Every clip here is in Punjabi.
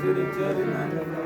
ਸ੍ਰੀ ਚਰਨਾਂ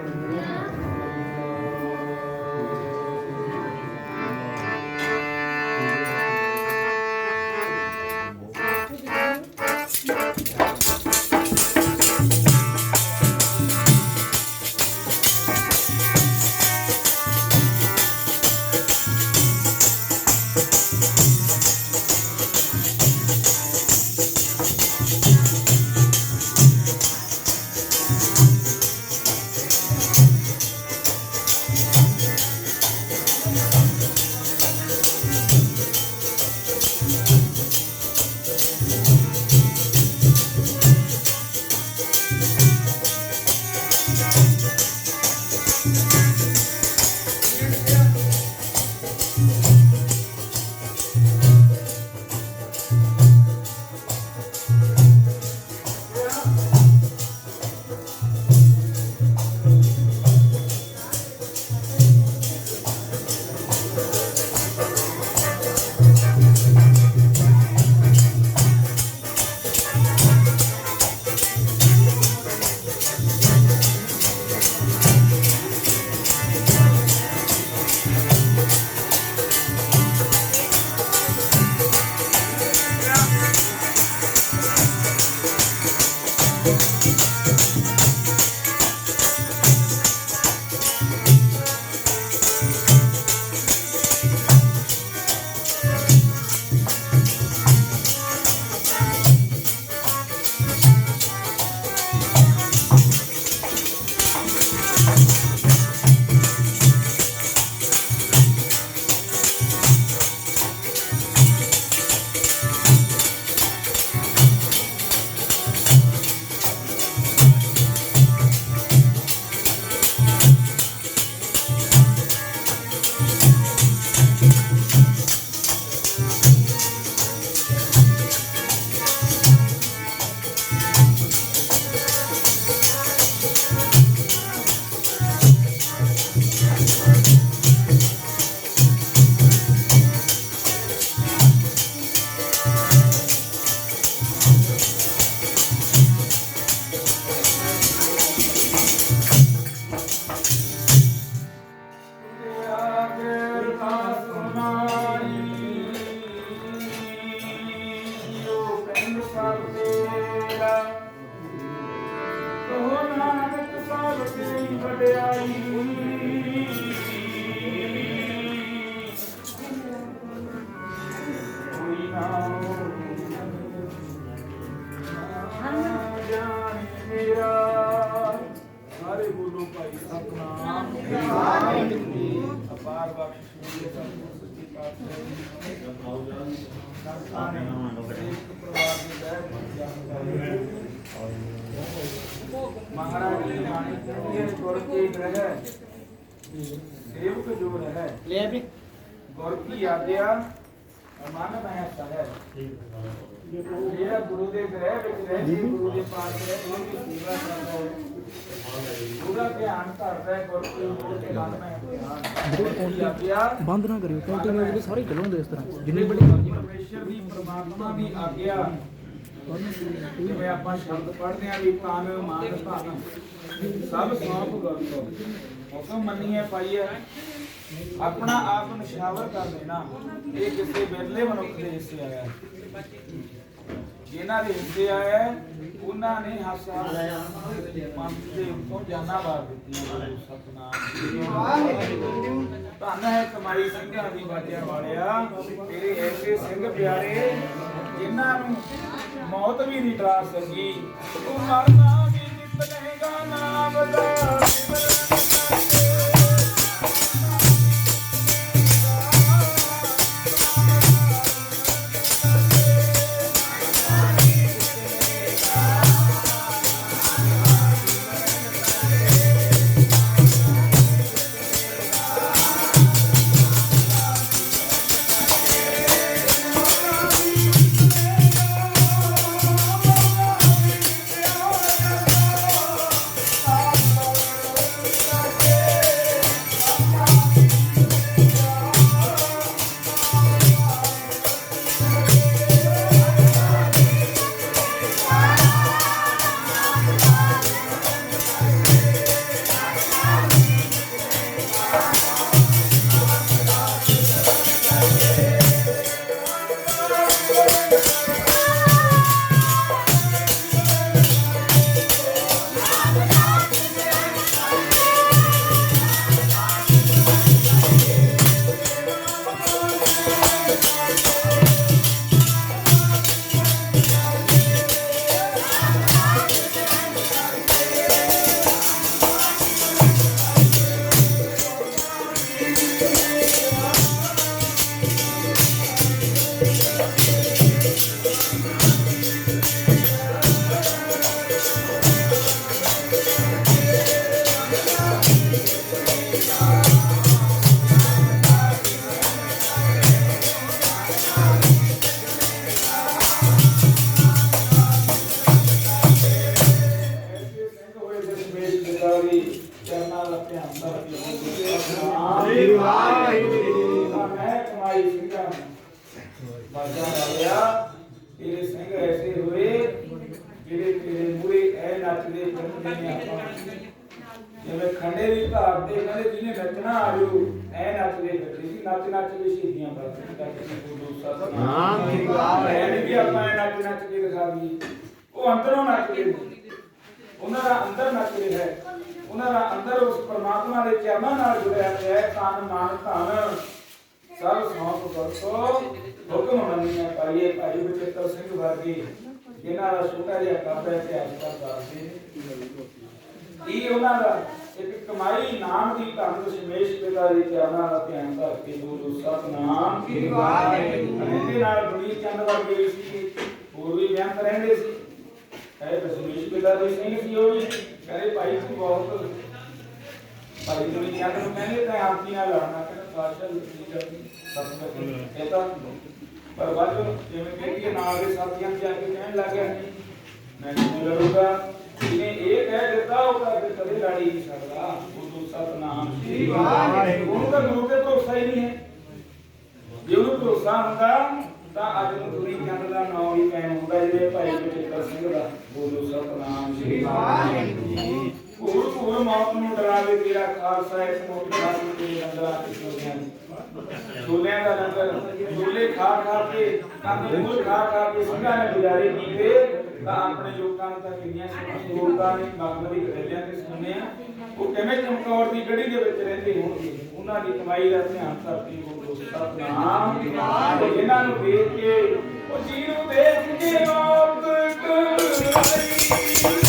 ਸਾਰੇ ਬੋਲੋ ਭਾਈ ਸਤਨਾਮ ਅਪਾਰ ਬਖਸ਼ਿਸ਼ ਮਿਲੇ ਸਤਿਗੁਰ ਸੱਚੇ ਪਾਤਸ਼ਾਹ ਸੰਤਾਨ ਇੱਕ ਪਰਿਵਾਰ ਦੀ ਬਹਿ ਜਾਣਕਾਰੀ ਮਹਾਰਾਜ ਜੀ ਬਾਣੀ ਕਹਿੰਦੀ ਹੈ ਗੁਰ ਕੀ ਗ੍ਰਹਿ ਸੇਵਕ ਜੋ ਰਹਿ ਲੈ ਵੀ ਗੁਰ ਕੀ ਜਿਹੜਾ ਗੁਰੂ ਦੇ ਗ੍ਰਹਿ ਵਿੱਚ ਰਹਿ ਕੇ ਗੁਰੂ ਦੇ ਪਾਸ ਰਹਿ ਉਹਦੀ ਸੇਵਾ ਕਰਦਾ ਹੈ ਪੂਰਾ ਧਿਆਨ ਕਰਦਾ ਹੈ ਗੁਰੂ ਦੇ ਮਨ ਮੈਂ ਬੰਦ ਨਾ ਕਰਿਓ ਕੰਟੀਨਿਊ ਸਾਰੇ ਚੱਲਣਗੇ ਇਸ ਤਰ੍ਹਾਂ। ਜਿੰਨੀ ਵੱਡੀ ਪਰਮੇਸ਼ਰ ਦੀ ਪਰਮਾਤਮਾ ਦੀ ਆਗਿਆ ਜਿਵੇਂ ਆਪਾਂ ਸ਼ਬਦ ਪੜ੍ਹਦੇ ਆਂ ਵੀ ਤਨ ਮਨ ਧਨ ਸਭ ਸੌਂਪ ਗੁਰ ਤੋਂ ਹੁਕਮ ਮੰਨੀਏ ਪਾਈਏ। ਆਪਣਾ ਆਪ ਨਿਸ਼ਾਵਰ ਕਰ ਲੈਣਾ ਇਹ ਕਿਸੇ ਵਿਰਲੇ ਮਨੁੱਖ ਦੇ ਹਿੱਸੇ ਆਇਆ ਹੈ। ਜਿਨ੍ਹਾਂ ਦੇ ਹਿੱਸੇ ਆਇਆ ਹੈ, ਉਹਨਾਂ ਨੇ ਹਾਸਾ ਮਨ ਦੇ ਉੱਤੋਂ ਜਾਨਾਂ ਵਾਰ ਦਿੱਤੀਆਂ। ਸਤਨਾਮ। ਧੰਨ ਹੈ ਕਮਾਈ ਸਿੰਘਾਂ ਦੀ ਬਾਜਿਆਂ ਵਾਲਿਆ। ਤੇਰੇ ਐਸੇ ਸਿੰਘ ਪਿਆਰੇ ਜਿਨ੍ਹਾਂ ਨੂੰ ਮੌਤ ਵੀ ਨਹੀਂ ਡਰਾ ਸਕੀ। ਤੂੰ ਮਰਨਾ ਵੀ ਨਿਤ ਰਹੇਗਾ ਨਾਮ ਦਾ। ਜਿੰਦਾ ਵੀ ਚਰਨਾਂ ਦਾ ਧਿਆਨ ਦਾ ਰੱਖਿਆ ਵਾਹਿਗੁਰੂ ਮੈਂ ਕਮਾਈ ਸਿੰਘਾਂ ਬਾਜਾ ਲਾਇਆ ਤੇਰੇ ਸਿੰਘ ਐਸੇ ਹੋਏ ਜਿਹੜੇ ਤੇਰੇ ਮੂਰੇ ਐ ਨੱਚਦੇ ਫਿਰਦੇ ਨੇ ਆਪਾਂ। ਜਿਵੇਂ ਖੰਡੇ ਦੀ ਧਾਰ ਤੇ ਕਹਿੰਦੇ ਜਿਹਨੇ ਨੱਚਣਾ ਆਜੋ ਐ ਨੱਚਦੇ ਫਿਰਦੇ ਸੀ। ਨੱਚ ਨੱਚ ਕੇ ਸ਼ਹੀਦੀਆਂ ਵਰਤੀ ਕਰਕੇ ਗੁਰੂ ਸਾਹਿਬ ਹਾਂ ਠੀਕ ਆ ਐ ਨਹੀਂ ਵੀ ਆਪਾਂ ਨੱਚ ਨੱਚ ਕੇ ਦਿਖਾ ਦਈਏ। ਉਹ ਅੰਦਰੋਂ ਨੱਚਦੇ ਉਹਨਾਂ ਦਾ ਅੰਦਰ ਨੱਚ ਰਿਹਾ ਹੈ। ਉਹਨਾਂ ਦਾ ਅੰਦਰ ਉਸ ਪਰਮਾਤਮਾ ਦੇ ਚਰਨਾਂ ਨਾਲ ਜੁੜਿਆ ਹੋਇਆ ਹੈ। ਤਨ ਮਨ ਧਨ ਸਭ ਸੌਂਪ ਕਰਤੋ ਹੁਕਮ ਮੰਨੀਆਂ ਪਾਈਏ। ਭਾਈ ਬਚਿੱਤਰ ਸਿੰਘ ਵਰਗੇ ਜਿਨ੍ਹਾਂ ਦਾ ਛੋਟਾ ਜਿਹਾ ਕਾਬਾ ਇਤਿਹਾਸ ਦਾ ਦੱਸਦੇ ਨੇ ਇਹ ਉਹਨਾਂ ਦਾ ਇੱਕ ਕਮਾਈ ਨਾਮ ਦੀ ਧਨ ਦਸ਼ਮੇਸ਼ ਪਿਤਾ ਦੇ ਚਰਨਾਂ ਦਾ ਧਿਆਨ ਕਰਕੇ ਬੋਲੋ ਸਤਨਾਮ। ਕੀ ਵਾਹਿਗੁਰੂ। ਇਹਦੇ ਨਾਲ ਬੜੀ ਚੰਦ ਵਰਗੇ ਸੀ ਹੋਰ ਵੀ ਬਿਆਨ ਰਹਿੰਦੇ ਸੀ। ਇਹ ਦਸ਼ਮੇਸ਼ ਪਿਤਾ ਦੇ ਸਿੰਘ ਸੀ ਉਹ ਵੀ ਕਹਿੰਦੇ ਭਾਈ ਤੂੰ ਬਹੁਤ ਭਾਈ ਨੂੰ ਚੰਦ ਨੂੰ ਕਹਿੰਦੇ ਤਾਂ ਆਪੀ ਨਾਲ ਲੜਨਾ ਕਹਿੰਦਾ ਪਾਸ਼ਾ ਕੀ ਕਰਦੀ ਸਤਿ ਇਹ ਤਾਂ ਪਰ ਬਾਜੋ ਜਿਵੇਂ ਕਹਿੰਦੀ ਨਾਲ ਦੇ ਸਾਥੀਆਂ ਜਾ ਕੇ ਕਹਿਣ ਲੱਗ ਗਿਆ ਮੈਂ ਨਹੀਂ ਲੜੂਗਾ? ਜਿਹਨੇ ਇਹ ਕਹਿ ਦਿੱਤਾ ਉਹ ਤਾਂ ਕਦੇ ਲੜ ਹੀ ਨਹੀਂ ਸਕਦਾ। ਗੁਰੂ ਸਤਨਾਮ ਸ੍ਰੀ ਵਾਹਿਗੁਰੂ ਉਹਨੂੰ ਤਾਂ ਗੁਰੂ ਤੇ ਭਰੋਸਾ ਹੀ ਨਹੀਂ ਹੈ। ਜੇ ਉਹਨੂੰ ਭਰੋਸਾ ਹੁੰਦਾ ਤਾਂ ਅੱਜ ਨੂੰ ਦੁਨੀ ਚੰਦ ਦਾ ਨਾਮ ਹੀ ਕਾਇਮ ਹੁੰਦਾ ਜਿਵੇਂ ਭਾਈ ਬਚਿੱਤਰ ਸਿੰਘ ਦਾ। ਬੋਲੋ ਸਤਨਾਮ ਸ੍ਰੀ ਵਾਹਿਗੁਰੂ ਹੋਰ ਹੋਰ ਮੌਤ ਨੂੰ ਡਰਾਵੇ ਤੇਰਾ ਖਾਲਸਾ ਇਸ ਮੌਤ ਦਾ ਤੇ ਲੰਗਰਾਂ ਤੇ ਛੋਲਿਆਂ ਦੀ ਛੋਲਿਆਂ ਦਾ ਲੰਗਰ। ਛੋਲੇ ਖਾ ਖਾ ਕੇ ਕੰਨ ਮੂਲ ਖਾ ਖਾ ਕੇ ਸਿੰਘਾਂ ਨੇ ਗੁਜ਼ਾਰੇ ਕੀਤੇ। ਤਾਂ ਆਪਣੇ ਲੋਕਾਂ ਨੂੰ ਤਾਂ ਕਿੰਨੀਆਂ ਸਹੂਲਤਾਂ ਨੇ ਮਗਨ ਦੀ ਗਰੇਲਿਆਂ ਤੇ ਸੁਣਨੇ ਆ। ਉਹ ਕਿਵੇਂ ਚਮਕੌਰ ਦੀ ਗੜੀ ਦੇ ਵਿੱਚ ਰਹਿੰਦੇ ਹੋਣਗੇ? ਉਹਨਾਂ ਦੀ ਕਮਾਈ ਦਾ ਧਿਆਨ ਧਰਤੀ ਬੋਲੋ ਸਤਨਾਮ ਤੇ ਇਹਨਾਂ ਨੂੰ ਦੇਖ ਕੇ ਉਹ ਜੀ ਨੂੰ ਦੇਖ ਕੇ ਮੌਤ ਕੁਰਾਈ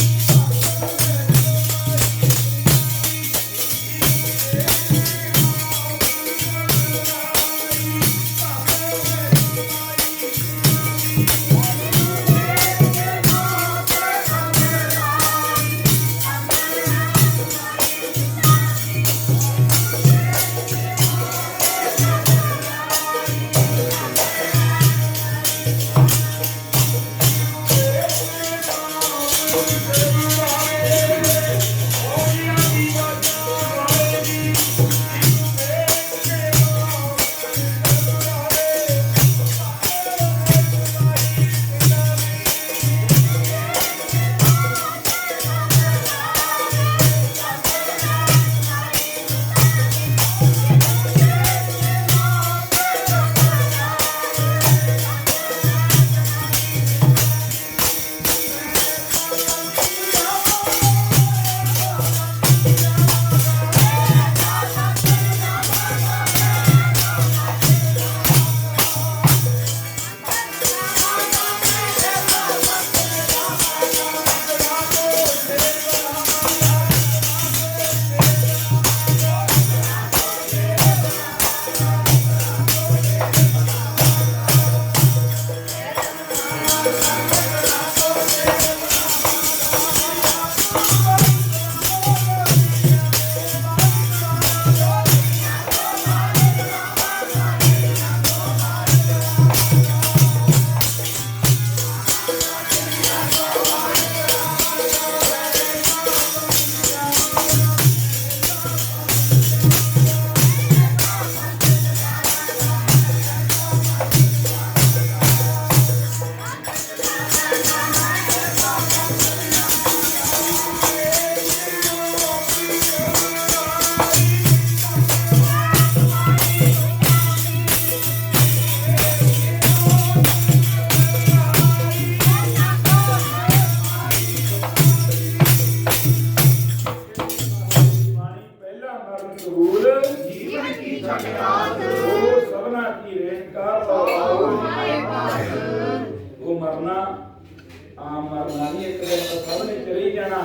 ਮਰਨਾ ਨਹੀਂ ਇੱਕ ਦਿਨ ਤਾਂ ਸਭ ਨੇ ਚਲੇ ਹੀ ਜਾਣਾ।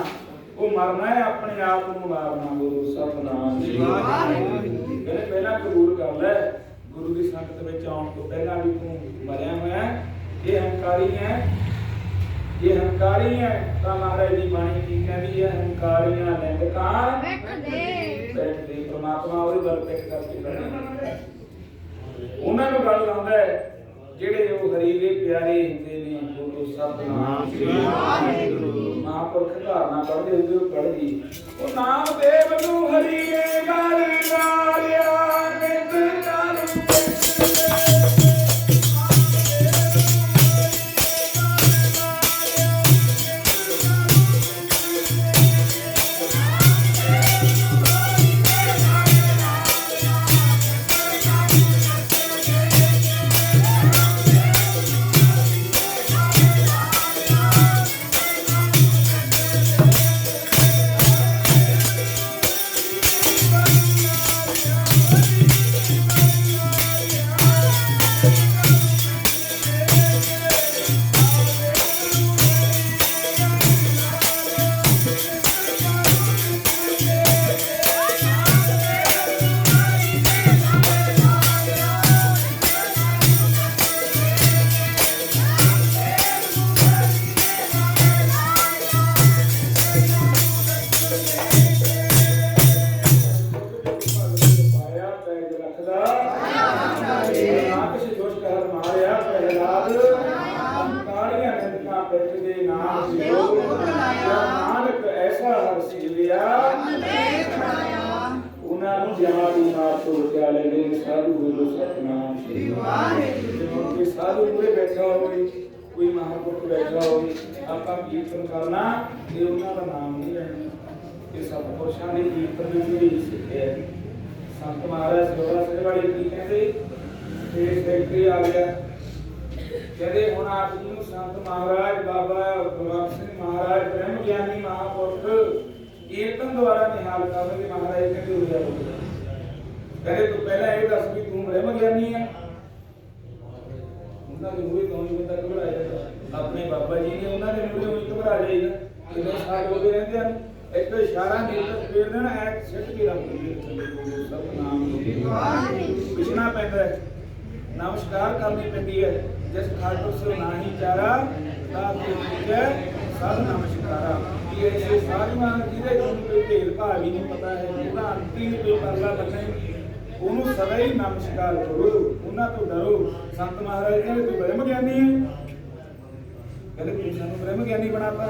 ਉਹ ਮਰਨਾ ਹੈ, ਆਪਣੇ ਆਪ ਨੂੰ ਮਾਰਨਾ, ਗੁਰੂ ਸਤਨਾਮ ਜੀ। ਕਹਿੰਦੇ ਪਹਿਲਾਂ ਕਬੂਲ ਕਰ ਲੈ। ਗੁਰੂ ਦੀ ਸੰਗਤ ਵਿੱਚ ਆਉਣ ਤੋਂ ਪਹਿਲਾਂ ਵੀ ਤੂੰ ਮਰਿਆ ਹੋਇਆ ਇਹ ਹੰਕਾਰੀ ਹੈ ਇਹ ਹੰਕਾਰੀ ਹੈ, ਤਾਂ ਮਹਾਰਾਜ ਦੀ ਬਾਣੀ ਕੀ ਕਹਿੰਦੀ ਹੈ? ਹੰਕਾਰੀਆਂ ਲਿੰਗਕਾਂ ਬੈਠਦੇ ਪ੍ਰਮਾਤਮਾ ਉਹਦੇ ਵੱਲ ਪਿੱਠ ਕਰਕੇ ਖੜੇ ਉਹਨਾਂ ਨੂੰ ਗੱਲ ਲਾਉਂਦਾ ਹੈ। ਜਿਹੜੇ ਉਹ ਦੇ ਪਿਆਰੇ ਹੁੰਦੇ ਨੇ ਬੋਲੋ ਸਤਨਾਮ ਸ੍ਰੀ ਵਾਹਿਗੁਰੂ। ਮਹਾਂਪੁਰਖ ਧਾਰਨਾ ਪੜ੍ਹਦੇ ਹੁੰਦੇ ਉਹ ਪੜ੍ਹਦੀ। ਉਹ ਨਾਮ ਦੇਵ ਨੂੰ ਹਰੀ ਨੇ ਗਲ ਗਾਲਿਆ ਕੋਈ ਸਾਧੂ ਬੈਠਾ ਹੋਵੇ, ਕੋਈ ਮਹਾਂਪੁਰਖ ਬੈਠਾ ਹੋਵੇ, ਆਪਾਂ ਕੀਰਤਨ ਕਰਨਾ ਤੇ ਉਹਨਾਂ ਦਾ ਨਾਮ ਨਹੀਂ ਲੈਣਾ। ਇਹ ਸਤਿਪੁਰਸ਼ਾਂ ਦੇ ਕੀਰਤਨ ਵਿੱਚ ਵੀ ਸਿੱਖਿਆ ਸੰਤ ਮਹਾਰਾਜ ਸੋਹਰਾ ਸਿੰਘ ਵਾਲੀ ਕੀ ਕਹਿੰਦੇ? ਤੇ ਸੈਕਟਰੀ ਆ ਗਿਆ। ਕਹਿੰਦੇ, ਹੁਣ ਆਪ ਜੀ ਨੂੰ ਸੰਤ ਮਹਾਰਾਜ ਬਾਬਾ ਗੁਰਬਖਸ਼ ਸਿੰਘ ਮਹਾਰਾਜ ਬ੍ਰਹਮ ਗਿਆਨੀ ਮਹਾਂਪੁਰਖ ਕੀਰਤਨ ਦੁਆਰਾ ਨਿਹਾਲ ਕਰਦੇ ਮਹਾਰਾਜ ਕਹਿੰਦੇ ਹੋ ਜਾ ਕਹਿੰਦੇ, ਤੂੰ ਪਹਿਲਾਂ ਇਹ ਦੱਸ ਵੀ ਤੂੰ ਬ੍ਰਹਮ ਗਿਆਨੀ ਹੈ ਉਹਨਾਂ ਦੇ ਮੂਹਰੇ ਤੋਂ ਹੀ ਬੰਦਾ ਘਬਰਾ ਜਾਂਦਾ। ਆਪਣੇ ਬਾਬਾ ਜੀ ਨੇ ਉਹਨਾਂ ਦੇ ਮੂਹਰੇ ਹੀ ਘਬਰਾ ਜਾਈਦਾ ਕਿੰਨੇ ਸਾਲ ਹੋ ਰਹਿੰਦੇ ਹਨ ਇੱਕ ਇਸ਼ਾਰਾ ਨਹੀਂ ਤਾਂ ਫੇਰ ਦੇਣ ਐ ਸਿੱਟ ਕੇ ਰੱਖ ਦਿੰਦੇ ਸਭ ਨਾਮ ਪਿਛਣਾ ਪੈਂਦਾ ਹੈ। ਨਮਸਕਾਰ ਕਰਨੀ ਪੈਂਦੀ ਹੈ। ਜਿਸ ਖਾਤਰ ਸੋ ਨਾਹੀ ਚਾਰਾ, ਤਾਂ ਤੇ ਹੈ, ਸਭ ਨਮਸਕਾਰਾ। ਇਹ ਐਸੇ ਸਾਧੂਆਂ ਜਿਹਦੇ ਤੁਹਾਨੂੰ ਕੋਈ ਭੇਦ ਭਾਵ ਹੀ ਨਹੀਂ ਪਤਾ ਹੈ ਉਹਦਾ ਅੰਤਿਮ ਕੋਈ ਪਰਲਾ ਬੰਨੇ ਉਹਨੂੰ ਸਦਾ ਹੀ ਨਮਸਕਾਰ ਕਰੋ। ਉਹਨਾਂ ਤੋਂ ਡਰੋ। ਸੰਤ ਮਹਾਰਾਜ ਕਹਿੰਦੇ ਤੂੰ ਬ੍ਰਹਮ ਗਿਆਨੀ ਹੈ ਕਹਿੰਦੇ ਤੂੰ ਸਾਨੂੰ ਬ੍ਰਹਮ ਗਿਆਨੀ ਬਣਾਤਾ।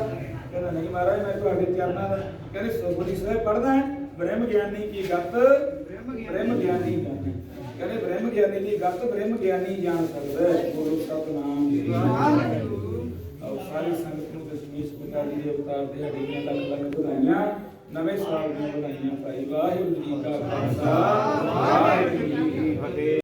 ਕਹਿੰਦਾ ਨਹੀਂ ਮਹਾਰਾਜ ਮੈਂ ਤੁਹਾਡੇ ਚਰਨਾਂ ਦਾ ਕਹਿੰਦੇ ਸੁਖਮਨੀ ਸਾਹਿਬ ਪੜਦਾ ਹੈ ਬ੍ਰਹਮ ਗਿਆਨੀ ਕੀ ਗੱਤ ਬ੍ਰਹਮ ਗਿਆਨੀ ਜਾਣੀ ਕਹਿੰਦੇ ਬ੍ਰਹਮ ਗਿਆਨੀ ਦੀ ਗੱਤ ਬ੍ਰਹਮ ਗਿਆਨੀ ਜਾਣ ਸਕਦਾ ਹੈ। ਗੁਰੂ ਸਤਨਾਮ ਜੀ ਆਓ ਸਾਰੀ ਸੰਗਤ ਨੂੰ ਦਸ਼ਮੇਸ਼ ਪਿਤਾ ਜੀ ਦੇ ਅਵਤਾਰ ਦਿਹਾੜੀ ਦੀਆਂ ਲੱਖ ਲੱਖ ਵਧਾਈਆਂ। ਨਵੇਂ ਸਾਲ ਦੀਆਂ ਵਧਾਈਆਂ ਭਾਈ ਵਾਹਿਗੁਰੂ ਜੀ ਕਾ ਖਾਲਸਾ। ਵਾਹਿਗੁਰੂ ਜੀ ਕੀ ਫਤਿਹ।